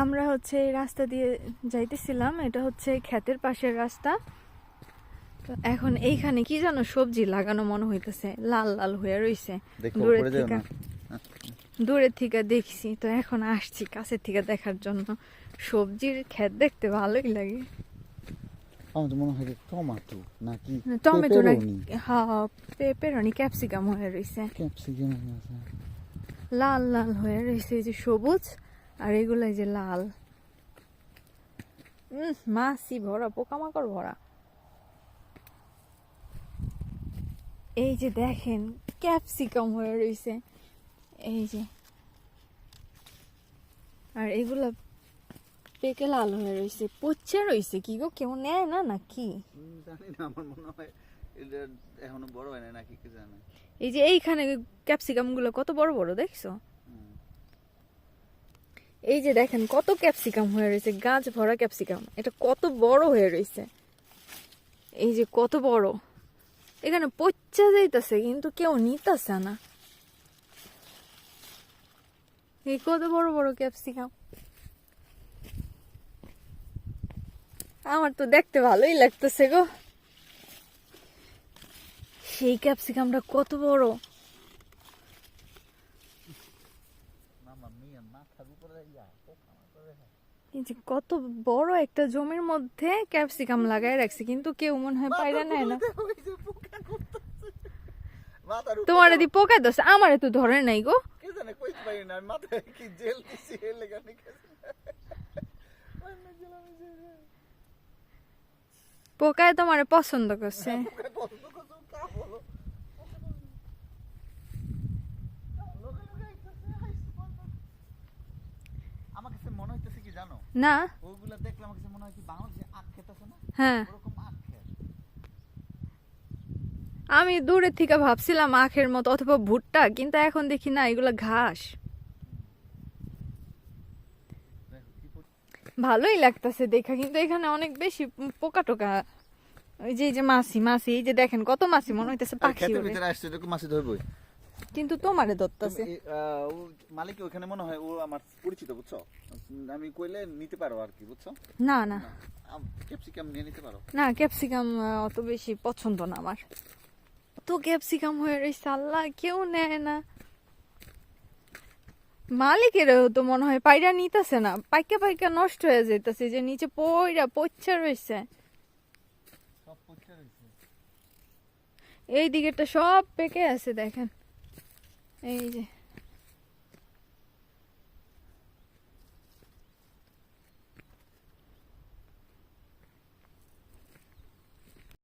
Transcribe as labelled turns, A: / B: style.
A: আমরা হচ্ছে এই রাস্তা দিয়ে যাইতেছিলাম এটা হচ্ছে ক্ষেতের পাশের রাস্তা। তো এখন এইখানে কি জানো সবজি লাগানো মনে হইতেছে লাল লাল হয়ে রইছে। দূরের থেকে দূরের থেকে দেখছি তো এখন আসছি কাছের থেকে দেখার জন্য। সবজির ক্ষেত দেখতে ভালোই লাগে।
B: আমার তো মনে হয় যে টমাটো নাকি
A: টমেটো না
B: পেপারোনি।
A: হ্যাঁ পেপারনি ক্যাপসিকাম হয়ে রইছে।
B: ক্যাপসিকাম
A: লাল লাল হয়ে রয়েছে এই যে সবুজ। আর এগুলো এই যে লাল। মাছি ভরা পোকামাকড় ভরা। এই যে দেখেন ক্যাপসিকাম হয়ে রয়েছে এই যে। আর এগুলা পেকে লাল হয়ে রয়েছে পচে রয়েছে কি গো? কেউ নেয় না
B: জানি না আমার মনে হয় এটা এখনও বড় হয় না নাকি কি জানে।
A: এই যে এইখানে ক্যাপসিকামগুলো কত বড় বড় দেখছ। এই যে দেখেন, কত ক্যাপসিকাম হয়ে রয়েছে, গাছ ভরা ক্যাপসিকাম। এটা কত বড় হয়ে রয়েছে। এই যে কত বড়। এখানে পচা যাইতেছে, কিন্তু কেউ নিতেছে না। এই কত বড় বড় ক্যাপসিকাম। আমার তো দেখতে ভালোই লাগতেছে গো। সেই ক্যাপসিকামটা কত বড়। এই যে কত বড় একটা জমির মধ্যে ক্যাপসিকাম লাগাই রাখছে কিন্তু কেউ মনে হয় পায়রা নেয় না। তোমার দি পোকা দোষ আমারে তো ধরে নাই গো। পোকায় তোমারে পছন্দ করছে
B: পছন্দ করছ কা বলো আমার কাছে মনে হইতেছে কি জানো?
A: না।
B: ওইগুলা দেখলে আমার কাছে মনে হয় কি বাংলাদেশে আখ ক্ষেত আছে না?
A: হ্যাঁ।
B: ওরকম আখ ক্ষেত
A: আমি দূরে থেকে ভাবছিলাম আখের মতো অথবা ভুট্টা কিন্তু এখন দেখি না এগুলো ঘাস। ভালোই লাগতেছে দেখা কিন্তু এখানে অনেক বেশি পোকা টোকা। ওই যে এই যে মাছি মাছি এই যে দেখেন কত মাছি মনে হইতেছে পাখি
B: মাছি ধরবই।
A: কিন্তু তোমারে ধরতেছে।
B: ও মালিক ওখানে মনে হয় ও আমার পরিচিত বুঝছ? আমি কইলে নিতে পারো আর কি বুঝছ?
A: না না।
B: ক্যাপসিকাম নিয়ে নিতে পারো।
A: না ক্যাপসিকাম অত বেশি পছন্দ না আমার। তো ক্যাপসিকাম হয়ে রয়েছে আল্লাহ কেউ নেয় না। মালিকেরও তো মনে হয় পায়রা নিতেছে না। পাইকা পাইকা নষ্ট হয়ে যাইতেছে যে নিচে পয়রা পচ্চা রয়েছে এই দিকেরটা সব পেকে আছে দেখেন। এই যে